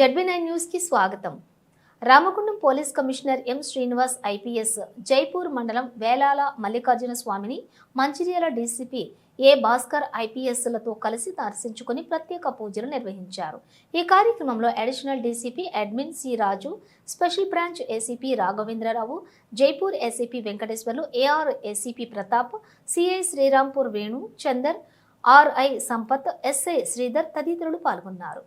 ZB nine న్యూస్కి స్వాగతం. Ramagundam police commissioner M Srinivas IPS Jaipur మండలం వేలాల మల్లికార్జున స్వామిని మంచిర్యాల డీసీపీ ఏ భాస్కర్ ఐపీఎస్లతో కలిసి దర్శించుకుని ప్రత్యేక పూజలు నిర్వహించారు. ఈ కార్యక్రమంలో additional DCP admin C Raju special branch ACP Raghavendra Rao Jaipur ACP Venkateswarlu AR ACP Pratap CI Srirampur Venu Chander RI Sampath SI Sridhar తదితరులు పాల్గొన్నారు.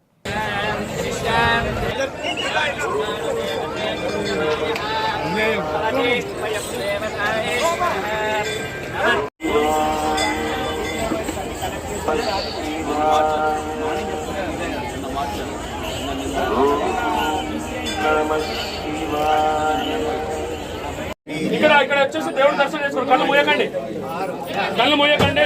ఇక్కడ ఇక్కడ వచ్చేసి దేవుడు దర్శనం చేసుకోండి కళ్ళు మోయకండి. కళ్ళు మోయకండి.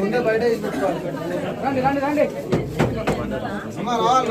ముందే బయట రండి రండి రండి. అమ్మా రావాలి.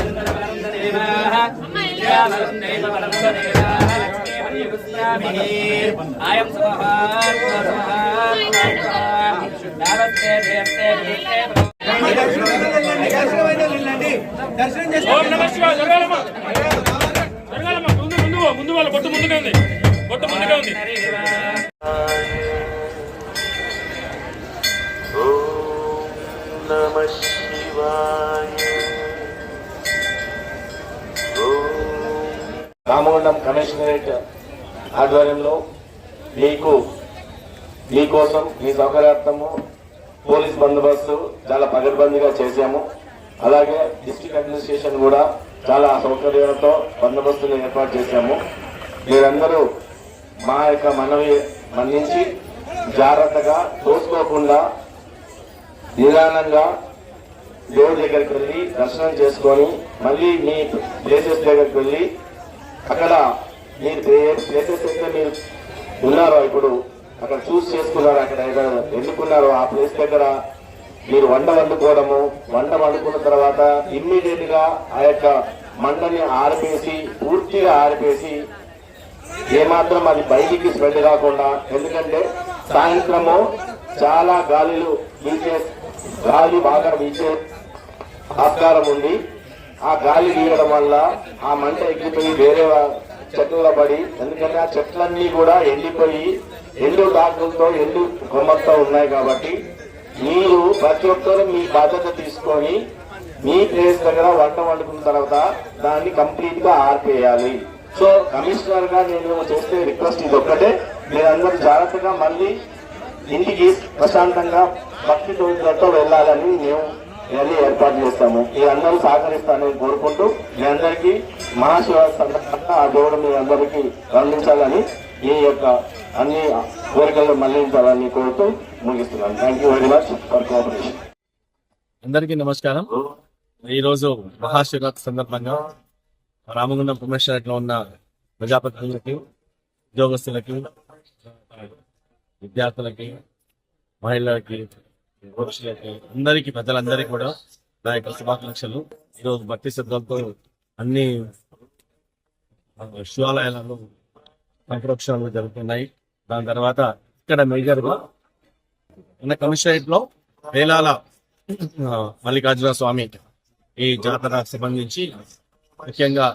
ఓం దర్శనం శివాయ ముందు ముందు ముందు వాళ్ళ బొట్టు ముందుగా ఉంది బొట్టు ముందుగా ఉంది కమిషనరేట్ ఆధ్వర్యంలో మీకు మీకోసం మీ సౌకర్యార్థము పోలీస్ బందోబస్తు చాలా పగడ్బందీగా చేశాము. అలాగే డిస్టిక్ అడ్మినిస్ట్రేషన్ కూడా చాలా సౌకర్యాలతో బందోబస్తులు ఏర్పాటు చేశాము. మీరందరూ మా యొక్క మనవి మన్నించి జాగ్రత్తగా తోసుకోకుండా నిదానంగా దేవుడి దగ్గరికి వెళ్ళి దర్శనం చేసుకొని మళ్ళీ మీ ప్లేసెస్ దగ్గరికి వెళ్ళి అక్కడ మీరు ప్లేసెస్ మీరు ఉన్నారో ఇప్పుడు అక్కడ చూస్ చేసుకున్నారు అక్కడ ఏదైనా ఎన్నుకున్నారో ఆ ప్లేస్ దగ్గర మీరు వంట వండుకోవడము వంట వండుకున్న తర్వాత ఇమ్మీడియట్గా ఆ యొక్క మండని ఆరిపేసి పూర్తిగా ఆరిపేసి ఏమాత్రం అది బయటికి స్ప్రెడ్ కాకుండా ఎందుకంటే సాయంత్రము చాలా గాలిలు వీచే గాలి బాగా వీచే ఆస్కారం ఉంది. ఆ గాలి తీయడం వల్ల ఆ మంట ఎక్కిపోయి వేరే చెట్లలో పడి ఎందుకంటే ఆ చెట్లన్నీ కూడా ఎండిపోయి ఎండు డాకులతో ఎండు కొమ్మలతో ఉన్నాయి కాబట్టి మీరు ప్రతి ఒక్కరు మీ బాధ్యత తీసుకొని మీ ప్లేస్ దగ్గర వంట వండుకున్న తర్వాత దాన్ని కంప్లీట్గా ఆర్పేయాలి. సో కమిషనర్గా నేను చేసే రిక్వెస్ట్ ఇది ఒక్కటే. మీరందరూ జాగ్రత్తగా మళ్ళీ ఇంటికి ప్రశాంతంగా భక్తి తోడులతో వెళ్ళాలని మేము ఇవన్నీ ఏర్పాటు చేస్తాము. మీరందరూ సహకరిస్తానని కోరుకుంటూ మీ అందరికీ మహాశివరాత్రి సందర్భంగా ఆ దేవుడు మీ అందరికీ అందించాలని ఈ యొక్క అన్ని కోరికలు మళ్ళించాలని కోరుతూ ముగిస్తున్నాను. Thank you very much for cooperation అందరికీ నమస్కారం. ఈరోజు మహాశివరాత్రి సందర్భంగా రామగుండం కమిషనరేట్లో ఉన్న ప్రజాప్రతినిధులకి ఉద్యోగస్తులకి విద్యార్థులకి మహిళలకి అందరికీ ప్రజలందరికీ కూడా నా యొక్క శుభాకాంక్షలు. ఈరోజు భక్తి శ్రద్ధలతో అన్ని ఆ, శివాలయాలలో సంప్రోక్షణలు జరుగుతున్నాయి. దాని తర్వాత ఇక్కడ మేజర్గా ఉన్న కమిషనరేట్లో వేలాల మల్లికార్జున స్వామి ఈ జాతర సంబంధించి ముఖ్యంగా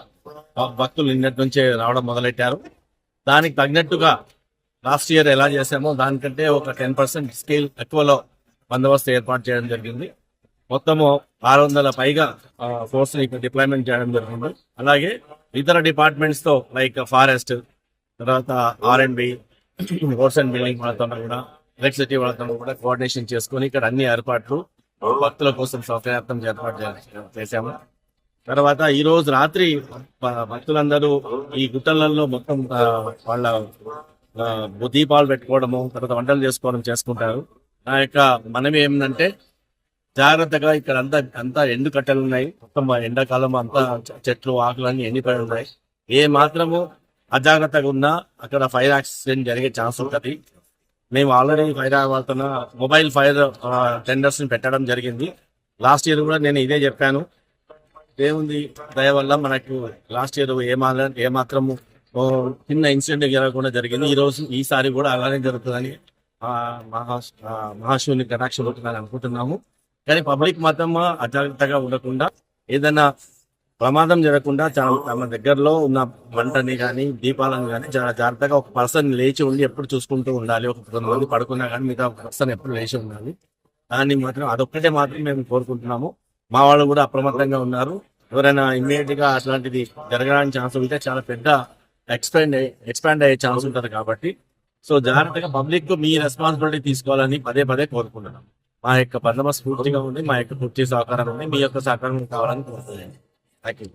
భక్తులు నిన్నటి నుంచే రావడం మొదలెట్టారు. దానికి తగినట్టుగా లాస్ట్ ఇయర్ ఎలా చేసామో దానికంటే ఒక టెన్ పర్సెంట్ స్కేల్ ఎక్కువలో బందోబస్తు ఏర్పాటు చేయడం జరిగింది. మొత్తము ఆరు వందల పైగా ఫోర్స్ డిప్లాయ్మెంట్ చేయడం జరిగింది. అలాగే ఇతర డిపార్ట్మెంట్స్తో లైక్ ఫారెస్ట్ తర్వాత R and B roads and building వాళ్ళతో కూడా ఎలక్ట్రిసిటీ వాళ్ళతో కూడా కోఆర్డినేషన్ చేసుకొని ఇక్కడ అన్ని ఏర్పాట్లు భక్తుల కోసం సౌకర్యార్థం ఏర్పాటు చేశాము. తర్వాత ఈ రోజు రాత్రి భక్తులందరూ ఈ గుట్టలలో మొత్తం వాళ్ళ దీపాలు పెట్టుకోవడము తర్వాత వంటలు చేసుకోవడం చేసుకుంటారు. నా యొక్క మనవి ఏమిటంటే జాగ్రత్తగా ఇక్కడ అంతా అంతా ఎండు కట్టెలు ఉన్నాయి. మొత్తం ఎండాకాలం అంతా చెట్లు ఆకులు అన్ని ఎండిపోయి ఉన్నాయి. ఏ మాత్రము అజాగ్రత్తగా ఉన్నా అక్కడ ఫైర్ యాక్సిడెంట్ జరిగే ఛాన్స్ ఉంటుంది. మేము ఆల్రెడీ ఫైర్ వాళ్ళతోన మొబైల్ ఫైర్ టెండర్స్ని పెట్టడం జరిగింది. లాస్ట్ ఇయర్ కూడా నేను ఇదే చెప్పాను. దేవుంది దయ వల్ల మనకు లాస్ట్ ఇయర్ ఏ ఏమాత్రము ఏ మాత్రము చిన్న ఇన్సిడెంట్ జరగకుండా జరిగింది. ఈ రోజు ఈసారి కూడా అలానే జరుగుతుందని మహా మహాశివుని కటాక్ష ఉంటుందని అనుకుంటున్నాము కానీ పబ్లిక్ మాత్రం అజాగ్రత్తగా ఉండకుండా ఏదైనా ప్రమాదం జరగకుండా చాలా తమ దగ్గరలో ఉన్న మంటని కానీ దీపాలను కానీ చాలా జాగ్రత్తగా ఒక పర్సన్ లేచి ఉండి ఎప్పుడు చూసుకుంటూ ఉండాలి. ఒక కొంతమంది పడుకున్నా కానీ మిగతా ఒక పర్సన్ ఎప్పుడు లేచి ఉండాలి. దాన్ని మాత్రం అదొక్కటే మాత్రం మేము కోరుకుంటున్నాము. మా వాళ్ళు కూడా అప్రమత్తంగా ఉన్నారు. ఎవరైనా ఇమ్మీడియట్గా అట్లాంటిది జరగడానికి ఛాన్స్ ఉంటే చాలా పెద్ద ఎక్స్పాండ్ ఎక్స్పాండ్ అయ్యే ఛాన్స్ ఉంటుంది కాబట్టి సో జాగ్రత్తగా పబ్లిక్ మీ రెస్పాన్సిబిలిటీ తీసుకోవాలని పదే పదే కోరుకుంటున్నాం. మా యొక్క బందోబస్తు స్ఫూర్తిగా ఉంది మా యొక్క పూర్తి సహకారం ఉంది మీ యొక్క సహకారం కావాలని కోరుతున్నాను థ్యాంక్ యూ